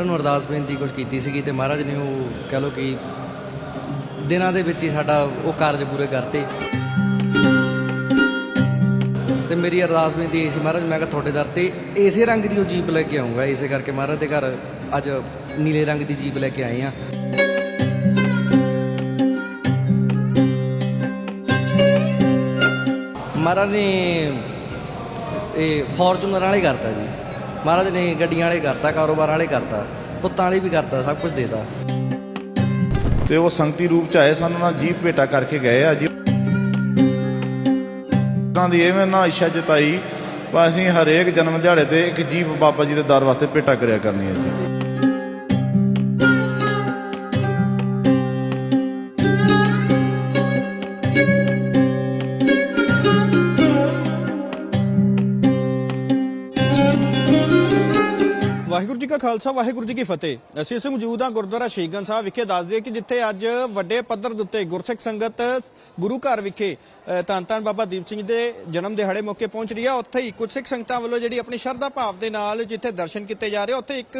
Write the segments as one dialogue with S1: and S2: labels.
S1: ਮਹਾਰਾਜ ਨੂੰ ਅਰਦਾਸ ਬੇਨਤੀ ਕੁਝ ਕੀਤੀ ਸੀਗੀ ਤੇ ਮਹਾਰਾਜ ਨੇ ਉਹ ਕਹਿ ਲਓ ਕਿ ਦਿਨਾਂ ਦੇ ਵਿੱਚ ਹੀ ਸਾਡਾ ਉਹ ਕਾਰਜ ਪੂਰੇ ਕਰਤੇ। ਤੇ ਮੇਰੀ ਅਰਦਾਸ ਬੇਨਤੀ ਇਹ ਸੀ ਮਹਾਰਾਜ, ਮੈਂ ਕਿਹਾ ਤੁਹਾਡੇ ਦਰ ਤੇ ਇਸੇ ਰੰਗ ਦੀ ਉਹ ਜੀਪ ਲੈ ਕੇ ਆਉਂਗਾ, ਇਸੇ ਕਰਕੇ ਮਹਾਰਾਜ ਦੇ ਘਰ ਅੱਜ ਨੀਲੇ ਰੰਗ ਦੀ ਜੀਪ ਲੈ ਕੇ ਆਏ ਆ ਮਹਾਰਾਜ ਨੇ ਇਹ ਫੋਰਚੂਨਰ ਵਾਲੇ ਕਰਤਾ ਜੀ। ਮਹਾਰਾਜ ਨੇ ਗੱਡੀਆਂ ਵਾਲੇ ਕਰਤਾ, ਕਾਰੋਬਾਰ ਵਾਲੇ ਕਰਤਾ, ਪੁੱਤਾਂ ਵਾਲੇ ਵੀ ਕਰਤਾ, ਸਭ ਕੁਝ ਦੇਤਾ।
S2: ਤੇ ਉਹ ਸੰਗਤੀ ਰੂਪ ਚ ਆਏ ਸਾਨੂੰ ਨਾਲ ਜੀਪ ਭੇਟਾ ਕਰਕੇ ਗਏ ਆ। ਜੀ ਤਾਂ ਦੀ ਐਵੇਂ ਨਾ ਇੱਛਾ ਜਤਾਈ, ਵੀ ਅਸੀਂ ਹਰੇਕ ਜਨਮ ਦਿਹਾੜੇ ਤੇ ਇੱਕ ਜੀਪ ਬਾਬਾ ਜੀ ਦੇ ਦਰ ਵਾਸਤੇ ਭੇਟਾ ਕਰਿਆ ਕਰਨੀ ਹੈ ਜੀ।
S3: ਵਾਹਿਗੁਰੂ ਜੀ ਕਾ ਖਾਲਸਾ, ਵਾਹਿਗੁਰੂ ਜੀ ਕੀ ਫਤਿਹ। ਅਸੀਂ ਇਸ ਮੌਜੂਦ ਹਾਂ ਗੁਰਦੁਆਰਾ ਸ਼ਹੀਦਗੰਜ ਸਾਹਿਬ ਵਿਖੇ। ਦੱਸਦੇ ਦਈਏ ਕਿ ਜਿੱਥੇ ਅੱਜ ਵੱਡੇ ਪੱਧਰ ਦੇ ਉੱਤੇ ਗੁਰਸਿੱਖ ਸੰਗਤ ਗੁਰੂ ਘਰ ਵਿਖੇ ਧੰਨ ਧੰਨ ਬਾਬਾ ਦੀਪ ਸਿੰਘ ਦੇ ਜਨਮ ਦਿਹਾੜੇ ਮੌਕੇ ਪਹੁੰਚ ਰਹੀ ਆ। ਉੱਥੇ ਹੀ ਕੁਝ ਸਿੱਖ ਸੰਗਤਾਂ ਵੱਲੋਂ ਜਿਹੜੀ ਆਪਣੀ ਸ਼ਰਧਾ ਭਾਵ ਦੇ ਨਾਲ ਜਿੱਥੇ ਦਰਸ਼ਨ ਕੀਤੇ ਜਾ ਰਹੇ ਉੱਥੇ ਇੱਕ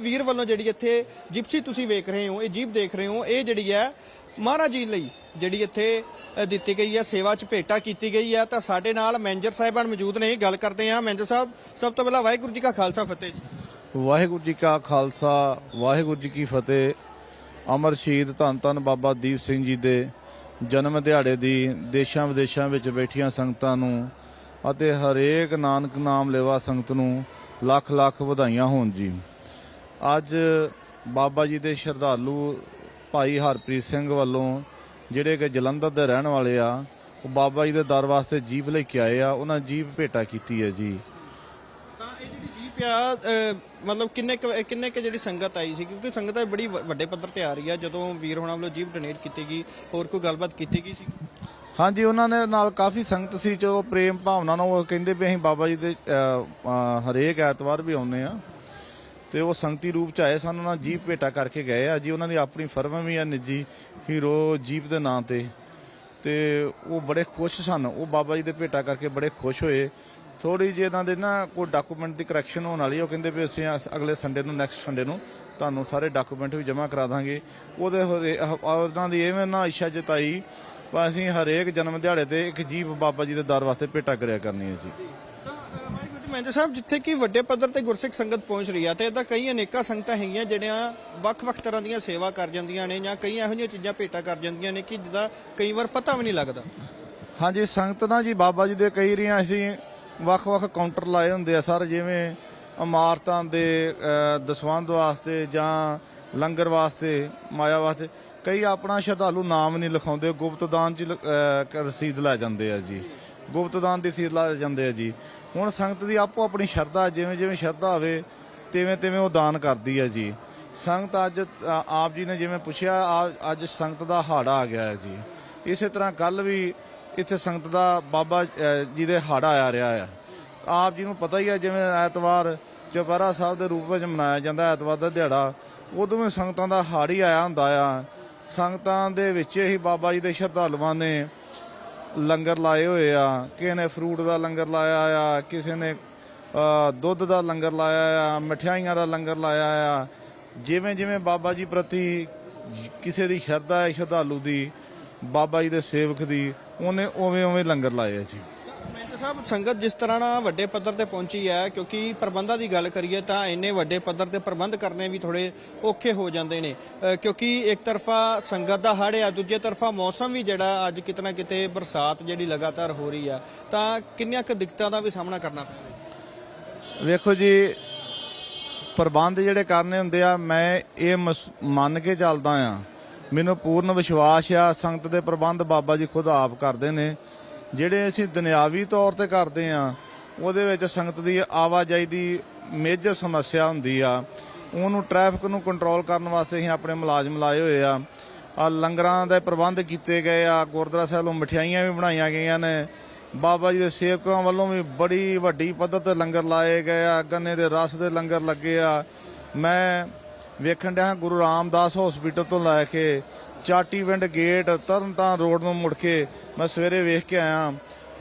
S3: ਵੀਰ ਵੱਲੋਂ ਜਿਹੜੀ ਇੱਥੇ ਜਿਪਸੀ ਤੁਸੀਂ ਵੇਖ ਰਹੇ ਹੋ, ਇਹ ਜੀਪ ਦੇਖ ਰਹੇ ਹੋ, ਇਹ ਜਿਹੜੀ ਹੈ ਮਹਾਰਾਜ ਜੀ ਲਈ, ਜਿਹੜੀ ਇੱਥੇ ਦਿੱਤੀ ਗਈ ਹੈ, ਸੇਵਾ 'ਚ ਭੇਟਾ ਕੀਤੀ ਗਈ ਹੈ, ਤਾਂ ਸਾਡੇ ਨਾਲ ਮੈਨੇਜਰ ਸਾਹਿਬਾਨ ਮੌਜੂਦ ਨੇ, ਗੱਲ ਕਰਦੇ ਹਾਂ। ਮੈਨੇਜਰ ਸਾਹਿਬ, ਸਭ ਤੋਂ ਪਹਿਲਾਂ ਵਾਹਿਗੁਰੂ ਜੀ ਕਾ ਖਾਲਸਾ, ਫਤਿਹ ਜੀ।
S2: ਵਾਹਿਗੁਰੂ ਜੀ ਕਾ ਖਾਲਸਾ, ਵਾਹਿਗੁਰੂ ਜੀ ਕੀ ਫਤਿਹ। ਅਮਰ ਸ਼ਹੀਦ ਧੰਨ ਧੰਨ ਬਾਬਾ ਦੀਪ ਸਿੰਘ ਜੀ ਦੇ ਜਨਮ ਦਿਹਾੜੇ ਦੀ ਦੇਸ਼ਾਂ ਵਿਦੇਸ਼ਾਂ ਵਿੱਚ ਬੈਠੀਆਂ ਸੰਗਤਾਂ ਨੂੰ ਅਤੇ ਹਰੇਕ ਨਾਨਕ ਨਾਮ ਲੈਵਾ ਸੰਗਤ ਨੂੰ ਲੱਖ ਲੱਖ ਵਧਾਈਆਂ ਹੋਣ ਜੀ। ਅੱਜ ਬਾਬਾ ਜੀ ਦੇ ਸ਼ਰਧਾਲੂ ਭਾਈ ਹਰਪ੍ਰੀਤ ਸਿੰਘ ਵੱਲੋਂ ਜਿਹੜੇ ਕਿ ਜਲੰਧਰ ਦੇ ਰਹਿਣ ਵਾਲੇ ਆ ਉਹ ਬਾਬਾ ਜੀ ਦੇ ਦਰ ਵਾਸਤੇ ਜੀਪ ਲੈ ਕੇ ਆਏ ਆ ਉਹਨਾਂ ਜੀਪ ਭੇਟਾ ਕੀਤੀ ਹੈ ਜੀ।
S3: ਤਾਂ ਇਹ ਜਿਹੜੀ ਜੀਪ ਆ ਮਤਲਬ ਕਿੰਨੇ ਕੁ- ਕਿੰਨੇ ਕਿ ਜਿਹੜੀ ਸੰਗਤ ਆਈ ਸੀ? ਕਿਉਂਕਿ ਸੰਗਤ ਬੜੀ ਵੱਡੇ ਪੱਧਰ ਤੇ ਆ ਰਹੀ ਆ ਜਦੋਂ ਵੀਰ ਹੋਣਾ ਵੱਲੋਂ ਜੀਪ ਡੋਨੇਟ ਕੀਤੀ ਗਈ ਹੋਰ ਕੋਈ ਗੱਲਬਾਤ ਕੀਤੀ ਗਈ ਸੀ?
S2: ਹਾਂਜੀ ਉਹਨਾਂ ਨੇ ਨਾਲ ਕਾਫੀ ਸੰਗਤ ਸੀ ਜੋ ਪ੍ਰੇਮ ਭਾਵਨਾ ਨਾਲ ਉਹ ਕਹਿੰਦੇ ਵੀ ਅਸੀਂ ਬਾਬਾ ਜੀ ਦੇ ਹਰੇਕ ਐਤਵਾਰ ਵੀ ਆਉਂਦੇ ਆ। ਤੇ ਉਹ ਸੰਗਤੀ ਰੂਪ ਚ ਆਏ, ਸਨ ਉਹਨਾਂ ਜੀਪ ਭੇਟਾ ਕਰਕੇ ਗਏ ਆ। ਜੀ, ਉਹਨਾਂ ਦੀ ਆਪਣੀ ਫਰਮ ਵੀ ਆ ਨਿੱਜੀ, ਹੀਰੋ ਜੀਪ ਦੇ ਨਾਂ ਤੇ। ਤੇ ਉਹ ਬੜੇ ਖੁਸ਼ ਸਨ। ਉਹ ਬਾਬਾ ਜੀ ਦੇ ਭੇਟਾ ਕਰਕੇ ਬੜੇ ਖੁਸ਼ ਹੋਏ। ਥੋੜੀ ਜਿਹੀ ਇਹਨਾਂ ਦੇ ਨਾ ਕੋਈ ਡਾਕੂਮੈਂਟ ਦੀ ਕਰੈਕਸ਼ਨ ਹੋਣ ਵਾਲੀ ਉਹ ਕਹਿੰਦੇ ਵੀ ਅਸੀਂ ਅਗਲੇ ਸੰਡੇ ਨੂੰ ਨੈਕਸਟ ਸੰਡੇ ਨੂੰ ਤੁਹਾਨੂੰ ਸਾਰੇ ਡਾਕੂਮੈਂਟ ਵੀ ਜਮ੍ਹਾਂ ਕਰਾ ਦਾਂਗੇ। ਉਹਦੇ ਹਰੇ- ਉਹਨਾਂ ਦੀ ਐਵੇਂ ਨਾ ਇੱਛਾ ਜਤਾਈ ਪਰ ਅਸੀਂ ਹਰੇਕ ਜਨਮ ਦਿਹਾੜੇ ਤੇ ਇੱਕ ਜੀਪ ਬਾਬਾ ਜੀ ਦੇ ਦਰ ਵਾਸਤੇ ਭੇਟਾ ਕਰਿਆ ਕਰਨੀ ਹੈ ਜੀ।
S3: ਤਾਂ ਸਾਹਿਬ ਜਿੱਥੇ ਕਿ ਵੱਡੇ ਪੱਧਰ ਤੇ ਗੁਰਸਿੱਖ ਸੰਗਤ ਪਹੁੰਚ ਰਹੀ ਆ ਤੇ ਇਹਦਾ ਕਈ ਅਨੇਕਾਂ ਸੰਗਤਾਂ ਹੈਗੀਆਂ ਜਿਹੜੀਆਂ ਵੱਖ-ਵੱਖ ਤਰ੍ਹਾਂ ਦੀਆਂ ਸੇਵਾ ਕਰ ਜਾਂਦੀਆਂ ਨੇ ਜਾਂ ਕਈ ਇਹੋ ਜਿਹੀਆਂ ਚੀਜ਼ਾਂ ਭੇਟਾ ਕਰ ਜਾਂਦੀਆਂ ਨੇ ਕਿ ਜਿਹਦਾ ਕਈ ਵਾਰ ਪਤਾ ਵੀ ਨਹੀਂ ਲੱਗਦਾ।
S2: ਹਾਂਜੀ ਸੰਗਤ ਨਾ ਜੀ ਬਾਬਾ ਜੀ ਦੇ ਕਈ ਰੀਆਂ ਅਸੀਂ ਵੱਖ-ਵੱਖ ਕਾਊਂਟਰ ਲਾਏ ਹੁੰਦੇ ਆ ਸਰ ਜਿਵੇਂ ਇਮਾਰਤਾਂ ਦੇ ਅ, ਦਸਵੰਧ ਵਾਸਤੇ ਜਾਂ ਲੰਗਰ ਵਾਸਤੇ ਮਾਇਆ ਵਾਸਤੇ। ਕਈ ਆਪਣਾ ਸ਼ਰਧਾਲੂ ਨਾਮ ਨਹੀਂ ਲਿਖਾਉਂਦੇ ਗੁਪਤ ਦਾਨ ਚ ਰਸੀਦ ਲੈ ਜਾਂਦੇ ਆ ਜੀ। ਗੁਪਤ ਦਾਨ ਦੀ ਰਸੀਦ ਲੈ ਜਾਂਦੇ ਆ ਜੀ। ਹੁਣ ਸੰਗਤ ਦੀ ਆਪੋ ਆਪਣੀ ਸ਼ਰਧਾ, ਜਿਵੇਂ ਜਿਵੇਂ ਸ਼ਰਧਾ ਹੋਵੇ, ਤਿਵੇਂ ਤਿਵੇਂ ਉਹ ਦਾਨ ਕਰਦੀ ਹੈ ਜੀ। ਸੰਗਤ ਅੱਜ ਆਪ ਜੀ ਨੇ ਜਿਵੇਂ ਪੁੱਛਿਆ, ਆ- ਅੱਜ ਸੰਗਤ ਦਾ ਹਾੜਾ ਆ ਗਿਆ ਹੈ ਜੀ। ਇਸੇ ਤਰ੍ਹਾਂ ਕੱਲ ਵੀ ਇੱਥੇ ਸੰਗਤ ਦਾ ਬਾਬਾ ਜੀ ਦੇ ਹਾੜਾ ਆ ਰਿਹਾ ਹੈ ਆਪ ਜੀ ਨੂੰ ਪਤਾ ਹੀ ਹੈ ਜਿਵੇਂ ਐਤਵਾਰ ਚੁਪਹਿਰਾ ਸਾਹਿਬ ਦੇ ਰੂਪ ਵਿੱਚ ਮਨਾਇਆ ਜਾਂਦਾ, ਐਤਵਾਰ ਦਾ ਦਿਹਾੜਾ, ਉਦੋਂ ਵੀ ਸੰਗਤਾਂ ਦਾ ਹਾੜ ਹੀ ਆਇਆ ਹੁੰਦਾ ਆ। ਸੰਗਤਾਂ ਦੇ ਵਿੱਚ ਹੀ ਬਾਬਾ ਜੀ ਦੇ ਸ਼ਰਧਾਲੂਆਂ ਨੇ ਲੰਗਰ ਲਾਏ ਹੋਏ ਆ, ਕਿਸੇ ਨੇ ਫਰੂਟ ਦਾ ਲੰਗਰ ਲਾਇਆ ਆ, ਕਿਸੇ ਨੇ ਦੁੱਧ ਦਾ ਲੰਗਰ ਲਾਇਆ ਆ, ਮਠਿਆਈਆਂ ਦਾ ਲੰਗਰ ਲਾਇਆ ਆ। ਜਿਵੇਂ ਜਿਵੇਂ ਬਾਬਾ ਜੀ ਪ੍ਰਤੀ ਕਿਸੇ ਦੀ ਸ਼ਰਧਾ ਹੈ, ਸ਼ਰਧਾਲੂ ਦੀ, ਬਾਬਾ ਜੀ ਦੇ ਸੇਵਕ ਦੀ, ਉਹਨੇ ਉਵੇਂ ਉਵੇਂ ਲੰਗਰ ਲਾਏ ਆ ਜੀ।
S3: ਸਾਹਿਬ, ਸੰਗਤ ਜਿਸ ਤਰ੍ਹਾਂ ਨਾਲ ਵੱਡੇ ਪੱਧਰ ਤੇ ਪਹੁੰਚੀ ਹੈ, ਕਿਉਂਕਿ ਪ੍ਰਬੰਧਾਂ ਦੀ ਗੱਲ ਕਰੀਏ ਤਾਂ ਇੰਨੇ ਵੱਡੇ ਪੱਧਰ ਤੇ ਪ੍ਰਬੰਧ ਕਰਨੇ ਵੀ ਥੋੜੇ ਔਖੇ ਹੋ ਜਾਂਦੇ ਨੇ। ਕਿਉਂਕਿ ਇੱਕ ਤਰਫਾ ਸੰਗਤ ਦਾ ਹੜ੍ਹ ਆ, ਦੂਜੇ ਤਰਫਾ ਮੌਸਮ ਵੀ ਜਿਹੜਾ ਅੱਜ ਕਿਤਨਾ ਕਿਤੇ ਬਰਸਾਤ ਜਿਹੜੀ ਲਗਾਤਾਰ ਹੋ ਰਹੀ ਆ, ਤਾਂ ਕਿੰਨੀਆਂ ਕੁ ਦਿੱਕਤਾਂ ਦਾ ਵੀ ਸਾਹਮਣਾ ਕਰਨਾ ਪੈ
S2: ਵੇਖੋ ਜੀ, ਪ੍ਰਬੰਧ ਜਿਹੜੇ ਕਰਨੇ ਹੁੰਦੇ ਆ, ਮੈਂ ਇਹ ਮਸ- ਮੰਨ ਕੇ ਚੱਲਦਾ ਆ। ਮੈਨੂੰ ਪੂਰਨ ਵਿਸ਼ਵਾਸ ਆ, ਸੰਗਤ ਦੇ ਪ੍ਰਬੰਧ ਬਾਬਾ ਜੀ ਖੁਦ ਆਪ ਕਰਦੇ ਨੇ। ਜਿਹੜੇ ਅਸੀਂ ਦੁਨਿਆਵੀ ਤੌਰ ਤੇ ਕਰਦੇ ਆ ਉਹਦੇ ਵਿੱਚ ਸੰਗਤ ਦੀ ਆਵਾਜਾਈ ਦੀ ਮੇਜਰ ਸਮੱਸਿਆ ਹੁੰਦੀ ਆ। ਉਹਨੂੰ ਟ੍ਰੈਫਿਕ ਨੂੰ ਕੰਟਰੋਲ ਕਰਨ ਵਾਸਤੇ ਅਸੀਂ ਆਪਣੇ ਮੁਲਾਜ਼ਮ ਲਾਏ ਹੋਏ ਆ। ਆ ਲੰਗਰਾਂ ਦੇ ਪ੍ਰਬੰਧ ਕੀਤੇ ਗਏ ਆ, ਗੁਰਦੁਆਰਾ ਸਾਹਿਬ ਨੂੰ ਮਠਿਆਈਆਂ ਵੀ ਬਣਾਈਆਂ ਗਈਆਂ ਨੇ। ਬਾਬਾ ਜੀ ਦੇ ਸੇਵਕਾਂ ਵੱਲੋਂ ਵੀ ਬੜੀ ਵੱਡੀ ਪੱਧਰ ਤੇ ਲੰਗਰ ਲਾਏ ਗਏ ਆ, ਗੰਨੇ ਦੇ ਰਸ ਦੇ ਲੰਗਰ ਲੱਗੇ ਆ। ਮੈਂ ਵੇਖਣ ਡਿਆ ਗੁਰੂ ਰਾਮਦਾਸ ਹਸਪੀਟਲ ਤੋਂ ਲੈ ਕੇ ਚਾਟੀਵਿੰਡ ਗੇਟ ਤਰਨਤਾਰਨ ਰੋਡ ਨੂੰ ਮੁੜ ਕੇ ਮੈਂ ਸਵੇਰੇ ਵੇਖ ਕੇ ਆਇਆ।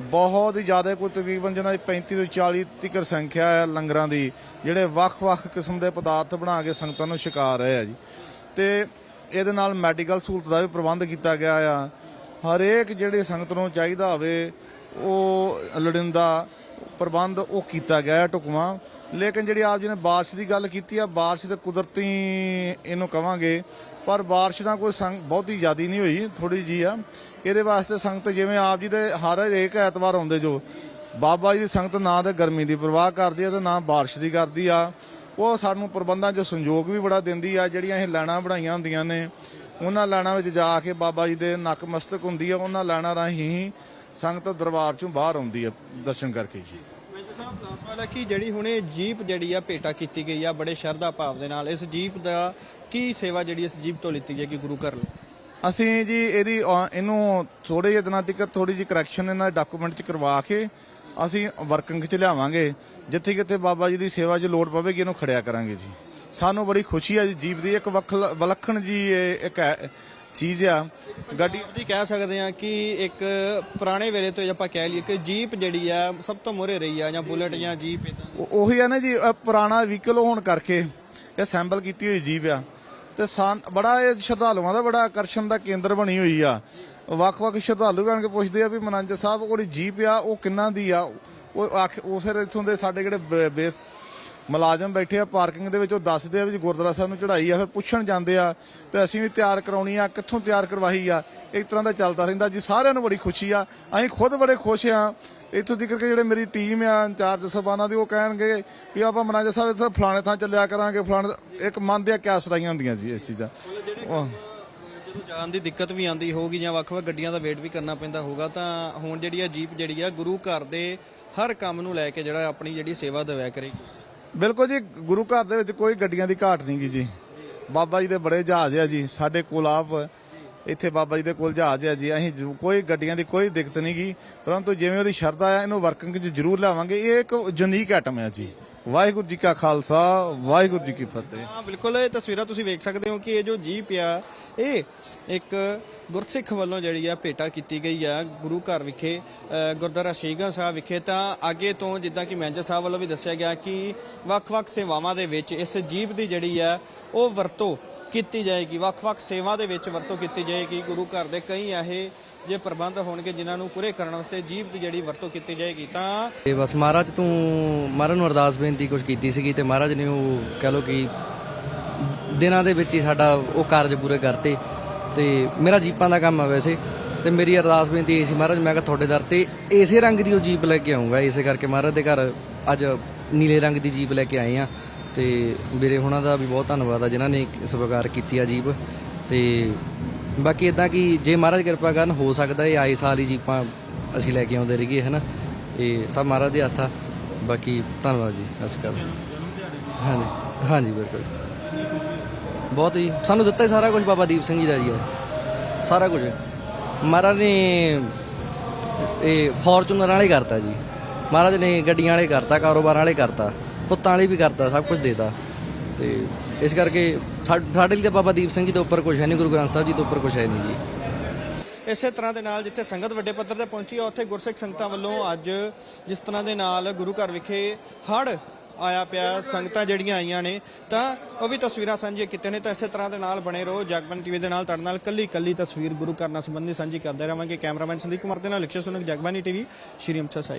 S2: ਬਹੁਤ ਹੀ ਜ਼ਿਆਦਾ ਕੋਈ ਤਕਰੀਬਨ ਜਿਹਨਾਂ ਦੀ 35 ਤੋਂ 40 ਤੀਕਰ ਸੰਖਿਆ ਹੈ ਲੰਗਰਾਂ ਦੀ, ਜਿਹੜੇ ਵੱਖ-ਵੱਖ ਕਿਸਮ ਦੇ ਪਦਾਰਥ ਬਣਾ ਕੇ ਸੰਗਤਾਂ ਨੂੰ ਛਕਾ ਰਹੇ ਆ ਜੀ। ਤੇ ਇਹਦੇ ਨਾਲ ਮੈਡੀਕਲ ਸਹੂਲਤ ਦਾ ਵੀ ਪ੍ਰਬੰਧ ਕੀਤਾ ਗਿਆ ਆ। ਹਰੇਕ ਜਿਹੜੇ ਸੰਗਤ ਨੂੰ ਚਾਹੀਦਾ ਹੋਵੇ, ਉਹ ਲੋੜੀਂਦਾ ਪ੍ਰਬੰਧ ਉਹ ਕੀਤਾ ਗਿਆ ਹੈ ਟੁਕਮਾ ਲੇਕਿਨ ਜਿਹੜੀ ਆਪ ਜੀ ਨੇ ਬਾਰਿਸ਼ ਦੀ ਗੱਲ ਕੀਤੀ ਆ, ਬਾਰਿਸ਼ ਤੇ ਕੁਦਰਤੀ ਇਹਨੂੰ ਕਵਾਂਗੇ, ਪਰ ਬਾਰਿਸ਼ ਨਾਲ ਕੋਈ ਸੰਗ ਬਹੁਤੀ ਜ਼ਿਆਦੀ ਨਹੀਂ ਹੋਈ ਥੋੜੀ ਜੀ ਆ। ਇਹਦੇ ਵਾਸਤੇ ਸੰਗਤ ਜਿਵੇਂ ਆਪ ਜੀ ਦੇ ਹਰ ਇੱਕ ਐਤਵਾਰ ਆਉਂਦੇ ਜੋ, ਬਾਬਾ ਜੀ ਦੀ ਸੰਗਤ ਨਾ ਤੇ ਗਰਮੀ ਦੀ ਪਰਵਾਹ ਕਰਦੀ ਆ ਤੇ ਨਾ ਬਾਰਿਸ਼ ਦੀ ਕਰਦੀ ਆ। ਉਹ ਸਾਨੂੰ ਪ੍ਰਬੰਧਾਂ 'ਚ ਸੰਯੋਗ ਵੀ ਬੜਾ ਦਿੰਦੀ ਆ, ਜਿਹੜੀਆਂ ਇਹ ਲੈਣਾ ਬਣਾਈਆਂ ਹੁੰਦੀਆਂ ਨੇ। ਉਹਨਾਂ ਲੈਣਾ ਵਿੱਚ ਜਾ ਕੇ ਬਾਬਾ ਜੀ ਦੇ ਨੱਕਮਸਤਕ ਹੁੰਦੀ ਆ, ਉਹਨਾਂ ਲੈਣਾ ਰਾਹੀਂ ਸੰਗਤ ਦਰਬਾਰ ਚੋਂ ਬਾਹਰ ਆਉਂਦੀ ਆ ਦਰਸ਼ਨ ਕਰਕੇ ਜੀ।
S3: ਸਾਹਿਬ ਦੱਸ ਵਾਲਾ ਕਿ ਜਿਹੜੀ ਹੁਣੇ ਜੀਪ ਜਿਹੜੀ ਆ ਭੇਟਾ ਕੀਤੀ ਗਈ ਆ ਬੜੇ ਸ਼ਰਧਾ ਭਾਵ ਦੇ ਨਾਲ ਇਸ ਜੀਪ ਦਾ ਕੀ ਸੇਵਾ ਜਿਹੜੀ ਇਸ ਜੀਪ ਤੋਂ ਲਿੱਤੀ ਜਾਏਗੀ ਗੁਰੂ ਘਰ ਲਈ?
S2: ਅਸੀਂ ਜੀ ਇਹਦੀ ਅ, ਇਹਨੂੰ ਥੋੜੇ ਜਿਹੇ ਦਿਨਾਂ ਤੱਕ ਥੋੜੀ ਜਿਹੀ ਕਰੈਕਸ਼ਨ ਇਹਨਾਂ ਦੇ ਡਾਕੂਮੈਂਟ 'ਚ ਕਰਵਾ ਕੇ ਅਸੀਂ ਵਰਕਿੰਗ 'ਚ ਲਿਆਵਾਂਗੇ। ਜਿੱਥੇ ਕਿਤੇ ਬਾਬਾ ਜੀ ਦੀ ਸੇਵਾ 'ਚ ਲੋੜ ਪਵੇਗੀ ਇਹਨੂੰ ਖੜਿਆ ਕਰਾਂਗੇ ਜੀ। ਸਾਨੂੰ ਬੜੀ ਖੁਸ਼ੀ ਹੈ ਜੀ ਜੀਪ ਦੀ ਇੱਕ ਵੱਖ- ਵਿਲੱਖਣ ਜੀ ਇਹ ਇੱਕ ਹੈ- ਚੀਜ਼ ਆ। ਗੱਡੀ
S3: ਜੀ ਕਹਿ ਸਕਦੇ ਆ ਕਿ ਇੱਕ ਪੁਰਾਣੇ ਵੇਲੇ ਤੋਂ ਆਪਾਂ ਕਹਿ ਲਈਏ ਕਿ ਜੀਪ ਜਿਹੜੀ ਆ, ਸਭ ਤੋਂ ਮੋਰੇ ਰਹੀ ਆ ਜਾਂ ਬੁਲਟ ਜਾਂ ਜੀਪ।
S2: ਉਹੀ ਆ ਨਾ ਜੀ ਪੁਰਾਣਾ ਵਹੀਕਲ ਹੋਣ ਕਰਕੇ ਅਸੈਂਬਲ ਕੀਤੀ ਹੋਈ ਜੀਪ ਆ। ਤੇ ਸਾਨ ਬੜਾ ਇਹ ਸ਼ਰਧਾਲੂਆਂ ਦਾ ਬੜਾ ਆਕਰਸ਼ਣ ਦਾ ਕੇਂਦਰ ਬਣੀ ਹੋਈ ਆ। ਵੱਖ-ਵੱਖ ਸ਼ਰਧਾਲੂ ਆਣ ਕੇ ਪੁੱਛਦੇ ਆ ਵੀ ਮਨੰਜ ਸਾਹਿਬ ਉਹਦੀ ਜੀਪ ਆ, ਉਹ ਕਿੰਨਾ ਦੀ ਆ? ਉਹ ਆਖ- ਉਹ ਫਿਰ ਇੱਥੋਂ ਦੇ ਸਾਡੇ ਜਿਹੜੇ ਬੇਸ ਮੁਲਾਜ਼ਮ ਬੈਠੇ ਆ ਪਾਰਕਿੰਗ ਦੇ ਵਿੱਚ ਉਹ ਦੱਸਦੇ ਆ ਵੀ ਗੁਰਦੁਆਰਾ ਸਾਹਿਬ ਨੂੰ ਚੜਾਈ ਆ ਫਿਰ ਪੁੱਛਣ ਜਾਂਦੇ ਆ ਵੀ ਅਸੀਂ ਵੀ ਤਿਆਰ ਕਰਾਉਣੀ ਆ ਕਿੱਥੋਂ ਤਿਆਰ ਕਰਵਾਈ ਆ? ਇੱਕ ਤਰ੍ਹਾਂ ਦਾ ਚੱਲਦਾ ਰਹਿੰਦਾ ਜੀ ਸਾਰਿਆਂ ਨੂੰ ਬੜੀ ਖੁਸ਼ੀ ਆ। ਅਸੀਂ ਖੁਦ ਬੜੇ ਖੁਸ਼ ਆ। ਇੱਥੋਂ ਤੱਕ ਕਿ ਜਿਹੜੇ ਮੇਰੀ ਟੀਮ ਆ ਇੰਚਾਰਜ ਸਬਾਨਾ ਦੀ ਉਹ ਕਹਿਣਗੇ ਵੀ ਆਪਾਂ ਮਨਾਜਾ ਸਾਹਿਬ ਇੱਥੇ ਫਲਾਣੇ ਥਾਂ ਚੱਲਿਆ ਕਰਾਂਗੇ ਫਲਾਣੇ ਇੱਕ ਮਨ ਦੀਆਂ ਕਿਆ ਸਰਾਈਆਂ ਹੁੰਦੀਆਂ ਜੀ ਇਸ ਚੀਜ਼ਾਂ।
S3: ਜਦੋਂ ਜਾਣ ਦੀ ਦਿੱਕਤ ਵੀ ਆਉਂਦੀ ਹੋਊਗੀ ਜਾਂ ਵੱਖ-ਵੱਖ ਗੱਡੀਆਂ ਦਾ ਵੇਟ ਵੀ ਕਰਨਾ ਪੈਂਦਾ ਹੋਊਗਾ ਤਾਂ ਹੁਣ ਜਿਹੜੀ ਆ ਜੀਪ ਜਿਹੜੀ ਆ ਗੁਰੂ ਘਰ ਦੇ ਹਰ ਕੰਮ ਨੂੰ ਲੈ ਕੇ ਜਿਹੜਾ ਆਪਣੀ ਜਿਹੜੀ ਸੇਵਾ ਦਵਿਆ ਕਰੇਗੀ।
S2: ਬਿਲਕੁਲ ਜੀ, ਗੁਰੂ ਘਰ ਦੇ ਵਿੱਚ ਕੋਈ ਗੱਡੀਆਂ ਦੀ ਘਾਟ ਨਹੀਂ ਗੀ ਜੀ। ਬਾਬਾ ਜੀ ਦੇ ਬੜੇ ਜਹਾਜ਼ ਆ ਜੀ, ਸਾਡੇ ਕੋਲ ਆਪ ਇੱਥੇ ਬਾਬਾ ਜੀ ਦੇ ਕੋਲ ਜਹਾਜ਼ ਆ ਜੀ, ਅਸੀਂ ਕੋਈ ਗੱਡੀਆਂ ਦੀ ਕੋਈ ਦਿੱਕਤ ਨਹੀਂ ਗੀ, ਪਰੰਤੂ ਜਿਵੇਂ ਉਹਦੀ ਸ਼ਰਧਾ ਆ, ਇਹਨੂੰ ਵਰਕਿੰਗ 'ਚ ਜ਼ਰੂਰ ਲਿਆਵਾਂਗੇ, ਇਹ ਇੱਕ ਯੂਨੀਕ ਆਈਟਮ ਹੈ ਜੀ। ਵਾਹਿਗੁਰੂ ਜੀ ਕਾ ਖਾਲਸਾ, ਵਾਹਿਗੁਰੂ ਜੀ ਕੀ ਫਤਿਹ।
S3: ਹਾਂ, ਬਿਲਕੁਲ, ਇਹ ਤਸਵੀਰਾਂ ਤੁਸੀਂ ਵੇਖ ਸਕਦੇ ਹੋ ਕਿ ਇਹ ਜੋ ਜੀਪ ਆ, ਇਹ ਇੱਕ ਗੁਰਸਿੱਖ ਵੱਲੋਂ ਜਿਹੜੀ ਆ ਭੇਟਾ ਕੀਤੀ ਗਈ ਆ ਗੁਰੂ ਘਰ ਵਿਖੇ ਗੁਰਦੁਆਰਾ ਸ਼ਹੀਦਾਂ ਸਾਹਿਬ ਵਿਖੇ। ਤਾਂ ਅੱਗੇ ਤੋਂ ਜਿੱਦਾਂ ਕਿ ਮੈਨੇਜਰ ਸਾਹਿਬ ਵੱਲੋਂ ਵੀ ਦੱਸਿਆ ਗਿਆ ਕਿ ਵੱਖ-ਵੱਖ ਸੇਵਾਵਾਂ ਦੇ ਵਿੱਚ ਇਸ ਜੀਪ ਦੀ ਜਿਹੜੀ ਆ, ਉਹ ਵਰਤੋਂ ਕੀਤੀ ਜਾਏਗੀ। ਵੱਖ-ਵੱਖ ਸੇਵਾ ਦੇ ਵਿੱਚ ਵਰਤੋਂ ਕੀਤੀ ਜਾਏਗੀ। ਗੁਰੂ ਘਰ ਦੇ ਕਈ ਇਹ ਜੇ ਪ੍ਰਬੰਧ ਹੋਣਗੇ ਜਿਨ੍ਹਾਂ ਨੂੰ ਪੂਰੇ ਕਰਨ ਵਾਸਤੇ ਜੀਪ ਦੀ ਜਿਹੜੀ ਵਰਤੋਂ ਕੀਤੀ ਜਾਏਗੀ, ਤਾਂ
S1: ਤੇ ਬਸ ਮਹਾਰਾਜ ਤੂੰ, ਮਹਾਰਾਜ ਨੂੰ ਅਰਦਾਸ ਬੇਨਤੀ ਕੁਝ ਕੀਤੀ ਸੀਗੀ ਤੇ ਮਹਾਰਾਜ ਨੇ ਉਹ ਕਹ ਲੋ ਕਿ ਦਿਨਾਂ ਦੇ ਵਿੱਚ ਹੀ ਸਾਡਾ ਉਹ ਕਾਰਜ ਪੂਰੇ ਕਰਤੇ ਤੇ ਮੇਰਾ ਜੀਪਾਂ ਦਾ ਕੰਮ ਆ ਵੈਸੇ ਤੇ ਮੇਰੀ ਅਰਦਾਸ ਬੇਨਤੀ ਇਹ ਸੀ ਮਹਾਰਾਜ, ਮੈਂ ਕਿਹਾ ਤੁਹਾਡੇ ਦਰ ਤੇ ਇਸੇ ਰੰਗ ਦੀ ਉਹ ਜੀਪ ਲੈ ਕੇ ਆਉਂਗਾ, ਇਸੇ ਕਰਕੇ ਮਹਾਰਾਜ ਦੇ ਘਰ ਅੱਜ ਨੀਲੇ ਰੰਗ ਦੀ ਜੀਪ ਲੈ ਕੇ ਆਏ ਆ ਤੇ ਮੇਰੇ ਹੁਣਾਂ ਦਾ ਵੀ ਬਹੁਤ ਧੰਨਵਾਦ ਆ ਜਿਨ੍ਹਾਂ ਨੇ ਸਵੀਕਾਰ ਕੀਤੀ ਆ ਜੀਪ ਤੇ ਬਾਕੀ ਇਦਾਂ ਕਿ ਜੇ ਮਹਾਰਾਜ ਕਿਰਪਾ ਕਰਨ, ਹੋ ਸਕਦਾ ਇਹ ਆਏ ਸਾਲ ਹੀ ਜੀਪਾਂ ਅਸੀਂ ਲੈ ਕੇ ਆਉਂਦੇ ਰਹੀਏ, ਹਨਾ? ਇਹ ਸਭ ਮਹਾਰਾਜ ਦੇ ਹੱਥ। ਆ ਬਾਕੀ ਧੰਨਵਾਦ ਜੀ ਅਸ ਕਰ ਹਾਂਜੀ ਹਾਂਜੀ, ਬਿਲਕੁਲ। ਬਹੁਤ ਜੀ, ਸਾਨੂੰ ਦਿੱਤਾ ਹੀ ਸਾਰਾ ਕੁਝ ਬਾਬਾ ਦੀਪ ਸਿੰਘ ਜੀ ਦਾ ਜੀ ਇਹ। ਸਾਰਾ ਕੁਝ। ਮਹਾਰਾਜ ਨੇ ਇਹ ਫੋਰਚੂਨਰ ਵਾਲੇ ਕਰਤਾ ਜੀ। ਮਹਾਰਾਜ ਨੇ ਗੱਡੀਆਂ ਵਾਲੇ ਕਰਤਾ, ਕਾਰੋਬਾਰ ਵਾਲੇ ਕਰਤਾ, ਪੁੱਤਾਂ ਵਾਲੇ ਵੀ ਕਰਤਾ, ਸਭ ਕੁਝ ਦੇਤਾ। ਤੇ ਇਸ ਕਰਕੇ ਸਾਡੇ ਲਈ ਤਾਂ ਬਾਬਾ ਦੀਪ ਸਿੰਘ ਜੀ ਤੋਂ ਉੱਪਰ ਕੁਝ ਹੈ ਨਹੀਂ, ਗੁਰੂ ਗ੍ਰੰਥ ਸਾਹਿਬ ਜੀ ਤੋਂ ਉੱਪਰ ਕੁਝ ਹੈ ਨਹੀਂ ਜੀ।
S3: ਇਸੇ ਤਰ੍ਹਾਂ ਦੇ ਨਾਲ ਜਿੱਥੇ ਸੰਗਤ ਵੱਡੇ ਪੱਧਰ ਤੇ ਪਹੁੰਚੀ ਆ, ਉੱਥੇ ਗੁਰਸਿੱਖ ਸੰਗਤਾਂ ਵੱਲੋਂ ਅੱਜ ਜਿਸ ਤਰ੍ਹਾਂ ਦੇ ਨਾਲ ਗੁਰੂ ਘਰ ਵਿਖੇ ਹੜ ਆਇਆ ਪਿਆ, ਸੰਗਤਾਂ ਜਿਹੜੀਆਂ ਆਈਆਂ ਨੇ, ਤਾਂ ਉਹ ਵੀ ਤਸਵੀਰਾਂ ਸਾਂਝੀਆਂ ਕੀਤੀਆਂ ਨੇ, ਤਾਂ ਇਸੇ ਤਰ੍ਹਾਂ ਦੇ ਨਾਲ ਬਣੇ ਰਹੋ ਜਗਬਨ ਟੀਵੀ ਦੇ ਨਾਲ ਤੁਹਾਡੇ ਨਾਲ ਕੱਲੀ ਕੱਲੀ ਤਸਵੀਰ ਗੁਰੂ ਘਰ ਨਾਲ ਸੰਬੰਧੀ ਸਾਂਝੀ ਕਰਦੇ ਰਹਾਂਗੇ ਕੈਮਰਾਮੈਨ ਸੰਦੀਪ ਕੁਮਾਰ ਦੇ ਨਾਲ ਲਕਸ਼ੇ ਸੁਨਕ ਜਗਬਾਨੀ ਟੀਵੀ, ਸ਼੍ਰੀ ਅੰਮ੍ਰਿਤਸਰ ਸਾਹਿਬ।